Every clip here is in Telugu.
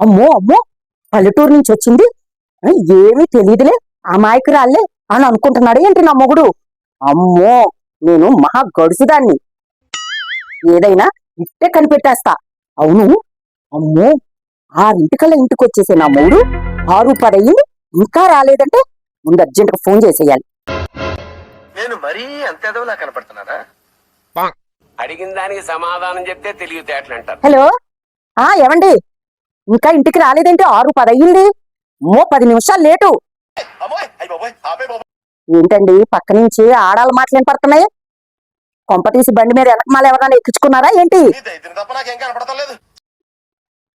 అమ్మో అమ్మో పల్లెటూరు నుంచి వచ్చింది. ఏమీ తెలియదులే అమాయకురాలే అని అనుకుంటున్నాడు ఏంటి నా మొగుడు? అమ్మో నేను మహా గడుసుదాన్ని. ఏదైనా ఇట్టే కనిపెట్టేస్తా. అవును. అమ్మో ఆరింటికల్లా ఇంటికి వచ్చేసే నా మొగుడు ఆరు పదయ్యింది. ఇంకా రాలేదంటే ముందు అర్జెంటుగా ఫోన్ చేసేయాలి. నేను మరీ అంత ఎదవలా కనపడుతున్నానా? అడిగిన దానికి సమాధానం చెప్తే తెలివితేటలు అంటారు హలో. ఆ ఏమండి? ఇంకా ఇంటికి రాలేదంటే ఆరు పదయ్యింది అమ్మో పది నిమిషాలు లేటు. అమ్మోయ్ అయ్యి బాబోయ్ ఆపే బాబోయ్ ఏంటండి పక్క నుంచి ఆడాల మాటలు వినపడుతున్నాయి. కొంప తీసి బండి మీద వెనకమాల ఎవరైనా ఎక్కించుకున్నారా ఏంటి? నీ దైత్యం తప్ప నాకేం కనపడతలేదు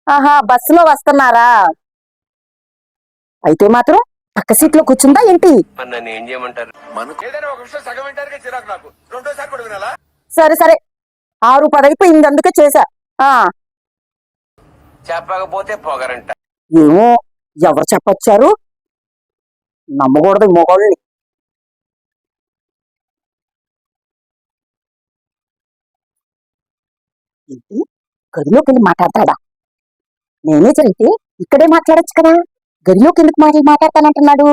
ఆహా బస్సులో వస్తున్నారా? అయితే మాత్రం పక్క సీట్లో కూర్చుందా ఏంటి? మరి నన్ను ఏం చేయమంటారు? మనకు ఏదైనా ఒక విషయం సగం వింటానికి చిరాకు నాకు. రెండోసారి కూడా వినాలా సరే సరే. ఆరు పదైపోయింది అందుకే చేశా. ఆ చెప్పకపోతే పొగరంట. ఏమో ఎవరు చెప్పొచ్చారు? నమ్మకూడదు మొగోళ్ళని ఏంటి? గదిలోకి వెళ్ళి మాట్లాడతాడా? మేనేజర్ అయితే ఇక్కడే మాట్లాడొచ్చు కదా? గదిలోకి ఎందుకు మాటలు మాట్లాడతానంటున్నాడు?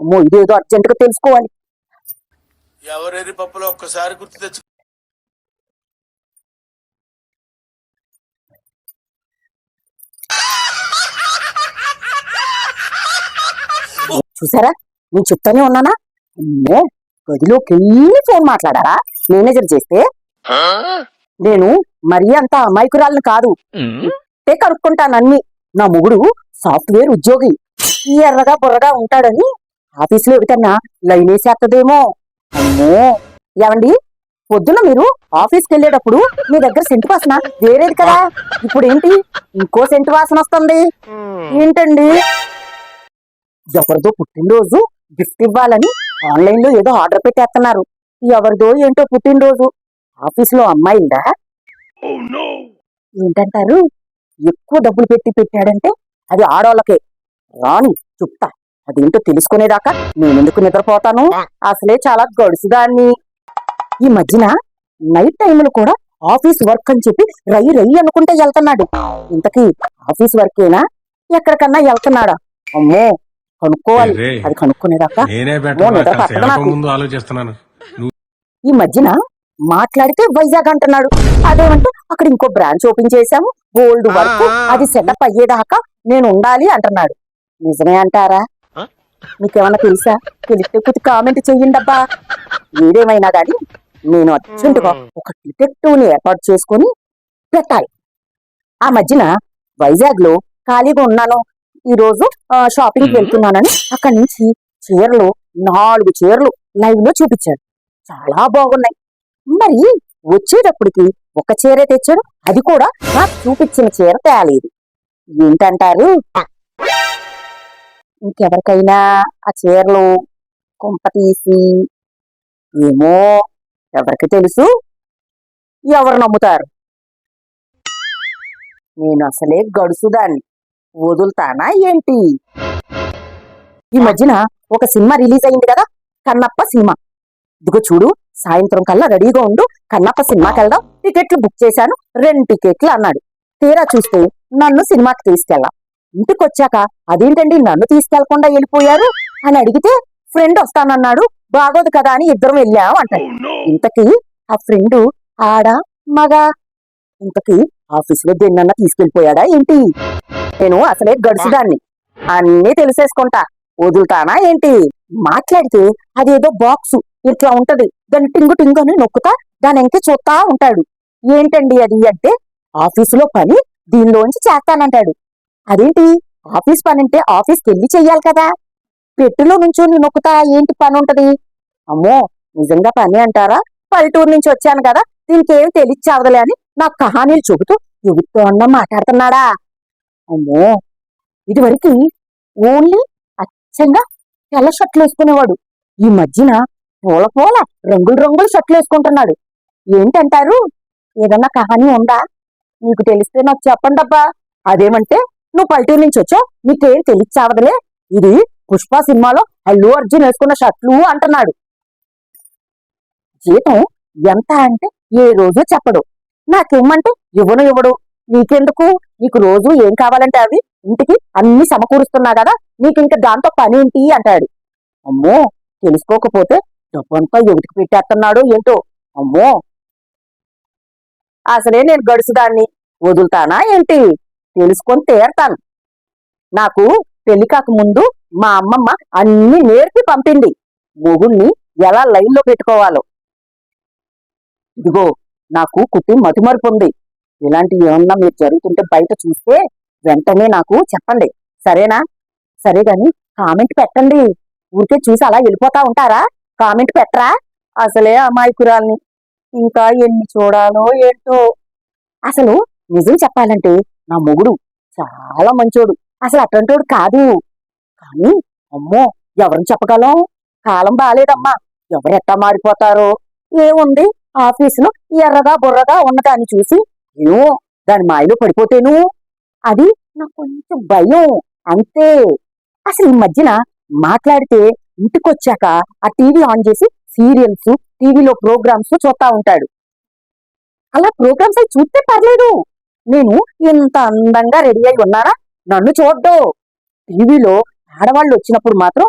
అమ్మో ఇదేదో అర్జెంటుగా తెలుసుకోవాలి. ఎవరెరి పప్పులో ఒక్కసారి గుర్తు తెచ్చు చూసారా? నేను చెప్తానే ఉన్నానా? అమ్మో గదిలోకి వెళ్ళి ఫోన్ మాట్లాడారా? మేనేజర్ చేస్తే నేను మరీ అంత అమాయకురాలను కాదు. ఇట్టే కనుక్కుంటాను అన్ని. నా మొగుడు సాఫ్ట్వేర్ ఉద్యోగి. ఈ ఎర్రగా బుర్రగా ఉంటాడని ఆఫీసులో ఎదుటన్నా లైన్ వేసేస్తదేమో అమ్మో! ఏమండి? పొద్దున మీరు ఆఫీస్కి వెళ్ళేటప్పుడు మీ దగ్గర సెంటు వాసన వేరేది కదా? ఇప్పుడు ఏంటి ఇంకో సెంటు వాసన వస్తుంది. ఏంటండి? ఎవరిదో పుట్టినరోజు గిఫ్ట్ ఇవ్వాలని ఆన్లైన్లో ఏదో ఆర్డర్ పెట్టేస్తున్నారు. ఎవరిదో ఏంటో పుట్టినరోజు. ఆఫీసులో అమ్మాయిందా ఏంటంటారు? ఎక్కువ డబ్బులు పెట్టి పెట్టాడంటే అది ఆడవాళ్ళకే రాని చెప్తా అదేంటో తెలుసుకునేదాకా నేనెందుకు నిద్రపోతాను? అసలే చాలా గడుసుదాన్ని. ఈ మధ్యన నైట్ టైంలో కూడా ఆఫీస్ వర్క్ అని చెప్పి రై రై అనుకుంటే వెళ్తున్నాడు. ఇంతకీ ఆఫీస్ వర్కేనా ఎక్కడికన్నా వెళ్తున్నాడా? అమ్మో కనుక్కోవాలి. అది కనుక్కునేదాకా ఆలోచిస్తున్నాను. ఈ మధ్యన మాట్లాడితే వైజాగ్ అంటున్నాడు. అదేమంటే అక్కడ ఇంకో బ్రాంచ్ ఓపెన్ చేశాము. Gold work. అది సెటప్ అయ్యేదాకా నేను ఉండాలి అంటున్నాడు. నిజమే అంటారా? మీకేమన్నా తెలుసా? తెలిస్తే కొద్ది కామెంట్ చెయ్యండి అబ్బా. ఏదేమైనా గాని నేను అర్జెంటుగా ఒక డిటెక్టివ్ని ఏర్పాటు చేసుకొని పెట్టాలి. ఆ మధ్యన వైజాగ్లో ఖాళీగా ఉన్నాను. ఈ రోజు షాపింగ్కి వెళ్తున్నానని అక్కడి నుంచి చీరలు నాలుగు చీరలు లైవ్లో చూపించాడు. చాలా బాగున్నాయి. మరి వచ్చేటప్పటికి ఒక చీరే తెచ్చాడు. అది కూడా నాకు చూపించిన చీర తేలేదు. ఏంటంటారు? ఇంకెవరికైనా ఆ చీరలు కొంప తీసి ఏమో ఎవరికి తెలుసు? ఎవరు నమ్ముతారు? నేను అసలే గడుసుదాన్ని. వదులుతానా ఏంటి? ఈ మధ్యన ఒక సినిమా రిలీజ్ అయింది కదా కన్నప్ప సినిమా. ఇదిగో చూడు సాయంత్రం కల్లా రెడీగా ఉండు కన్నప్ప సినిమాకి వెళ్దాం టికెట్లు బుక్ చేశాను రెండు టికెట్లు అన్నాడు. తీరా చూస్తే నన్ను సినిమాకి తీసుకెళ్ళాం. ఇంటికి వచ్చాక అదేంటండి నన్ను తీసుకెళ్ళకుండా వెళ్ళిపోయారు? అని అడిగితే ఫ్రెండ్ వస్తానన్నాడు బాగోదు కదా అని ఇద్దరం వెళ్ళాం అంటాడు. ఇంతకీ ఆ ఫ్రెండ్ ఆడ మగ? ఇంతకీ ఆఫీసులో దేన్నన్నా తీసుకెళ్ళిపోయాడా ఏంటి? నేను అసలే గడుసుదాన్ని. అన్నీ తెలిసేసుకుంటా. వదులుతానా ఏంటి? మాట్లాడితే అదేదో బాక్సు ఇట్లా ఉంటది. దాన్ని టింగు టింగు అని నొక్కుతా దాని ఎంకే చూస్తా ఉంటాడు. ఏంటండి అది అంటే ఆఫీసులో పని దీనిలోంచి చేస్తానంటాడు. అదేంటి? ఆఫీస్ పని అంటే ఆఫీస్కి వెళ్ళి చెయ్యాలి కదా. పెట్టిలో నుంచో నేను నొక్కుతా ఏంటి పని ఉంటది? అమ్మో నిజంగా పని అంటారా? పల్లెటూరు నుంచి వచ్చాను కదా దీనికి ఏం తెలియచావదలే అని నా కహానీలు చెబుతూ ఎవరితో అన్న మాట్లాడుతున్నాడా? అమ్మో! ఇదివరకు ఓన్లీ అచ్చంగా తెల్ల షర్ట్లు వేసుకునేవాడు. ఈ మధ్యన పూల పూల రంగులు రంగులు షర్ట్లు వేసుకుంటున్నాడు. ఏంటంటారు? ఏదన్నా కహాని ఉందా? నీకు తెలిస్తే నాకు చెప్పండబ్బా. అదేమంటే నువ్వు పల్లెటూరు నుంచి వచ్చావు నీకేం తెలియచావదలే. ఇది పుష్ప సినిమాలో అల్లు అర్జున్ వేసుకున్న షర్ట్లు అంటున్నాడు. జీతం ఎంత అంటే ఏ రోజు చెప్పడు. నాకేమంటే ఇవ్వను ఇవ్వడు. నీకెందుకు? నీకు రోజు ఏం కావాలంటే అవి ఇంటికి అన్ని సమకూరుస్తున్నా కదా నీకు ఇంకా దాంతో పని ఏంటి అంటాడు. అమ్మో తెలుసుకోకపోతే డబ్బంతా ఎవిటికి పెట్టేస్తున్నాడు ఏంటో? అమ్మో. అసలే నేను గడుసుదాన్ని. వదులుతానా ఏంటి? తెలుసుకొని తీరతాను. నాకు పెళ్ళి కాకముందు మా అమ్మమ్మ అన్ని నేర్పి పంపింది. మొగుణ్ణి ఎలా లైన్లో పెట్టుకోవాలో. ఇదిగో నాకు కుట్టి మతిమరుపు ఉంది ఇలాంటివి ఏమన్నా మీరు జరుగుతుంటే బయట చూస్తే వెంటనే నాకు చెప్పండి. సరేనా? సరే గాని కామెంట్ పెట్టండి. ఊరికే చూసి అలా వెళ్ళిపోతా ఉంటారా? కామెంట్ పెట్టరా? అసలే అమాయకురాల్ని. ఇంకా ఎన్ని చూడాలో ఏంటో. అసలు నిజం చెప్పాలంటే నా మొగుడు చాలా మంచోడు. అసలు అటువంటోడు కాదు. కానీ అమ్మో ఎవరిని చెప్పగలం? కాలం బాగాలేదమ్మా ఎవరెట్టా మారిపోతారో? ఏముంది? ఆఫీసులో ఎర్రగా బుర్రగా ఉన్నదాన్ని చూసి ఏమో దాని మాయలో పడిపోతేను? అది నాకు కొంచెం భయం. అంతే. అసలు ఈ మధ్యన మాట్లాడితే ఇంటికొచ్చాక ఆ టీవీ ఆన్ చేసి సీరియల్స్ టీవీలో ప్రోగ్రామ్స్ చూస్తా ఉంటాడు. అలా ప్రోగ్రామ్స్ అయి చూస్తే పర్లేదు. నేను ఇంత అందంగా రెడీ అయి ఉన్నానా? నన్ను చూడ్డు. టీవీలో ఆడవాళ్ళు వచ్చినప్పుడు మాత్రం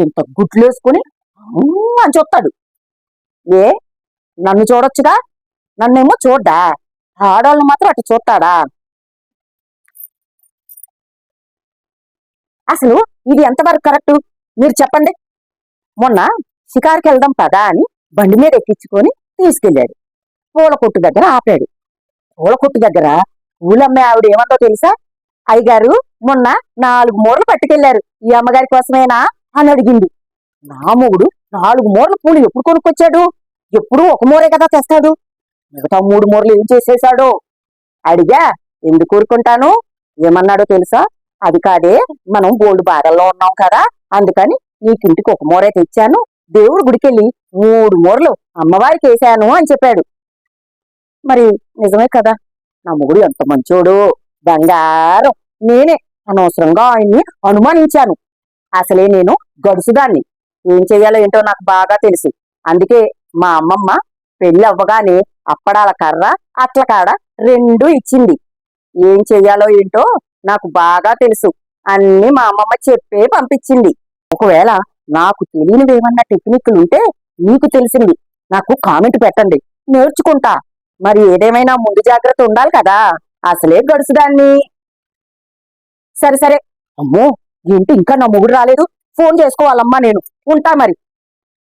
ఇంత గుడ్లేసుకుని "ఉమ్" అని చూస్తాడు. ఏ? నన్ను చూడొచ్చుగా? నన్నేమో చూడ్డా? ఆడవాళ్ళు మాత్రం అటు చూస్తాడా? అసలు ఇది ఎంతవరకు కరెక్ట్? మీరు చెప్పండి. మొన్న షికార్కి వెళ్దాం పదా అని బండి మీద ఎక్కించుకొని తీసుకెళ్ళాడు. పూల కొట్టు దగ్గర ఆపాడు. పూల కొట్టు దగ్గర పూలమ్మే ఆవిడ ఏమందో తెలుసా? అయ్యగారు మొన్న నాలుగు మూరలు పట్టుకెళ్ళారు ఈ అమ్మగారి కోసమేనా? అని అడిగింది. నా మొగుడు నాలుగు మూరలు పూలు ఎప్పుడు కొనుక్కొచ్చాడు? ఎప్పుడు ఒక మూరే కదా తెస్తాడు. మిగతా మూడు మూరలు ఏం చేసేశాడో? అడిగా. ఎందుకు ఊరుకుంటాను? ఏమన్నాడో తెలుసా? అది కాదే మనం బోల్డ్ బాధల్లో ఉన్నాం కదా అందుకని నీకింటికి ఒక మూరే తెచ్చాను. దేవుడు గుడికెళ్ళి మూడు మూరలు అమ్మవారికి వేశాను అని చెప్పాడు. మరి నిజమే కదా? నా మొగుడు ఎంత మంచోడు? బంగారం. నేనే అనవసరంగా ఆయన్ని అనుమానించాను. అసలే నేను గడుసుదాన్ని. ఏం చెయ్యాలో ఏంటో నాకు బాగా తెలుసు. అందుకే మా అమ్మమ్మ పెళ్ళి అవ్వగానే అప్పడాల కర్ర అట్ల కాడ రెండు ఇచ్చింది. ఏం చెయ్యాలో ఏంటో నాకు బాగా తెలుసు. అన్ని మా అమ్మమ్మ చెప్పే పంపించింది. ఒకవేళ నాకు తెలియనివేమన్నా టెక్నిక్లు ఉంటే మీకు తెలిసింది. నాకు కామెంట్ పెట్టండి. నేర్చుకుంటా. మరి ఏదేమైనా ముందు జాగ్రత్త ఉండాలి కదా. అసలే గడుసుదాన్ని సరే సరే. అమ్మో ఏంటి ఇంకా నా మొగుడు రాలేదు? ఫోన్ చేసుకోవాలమ్మా నేను. ఉంటా మరి.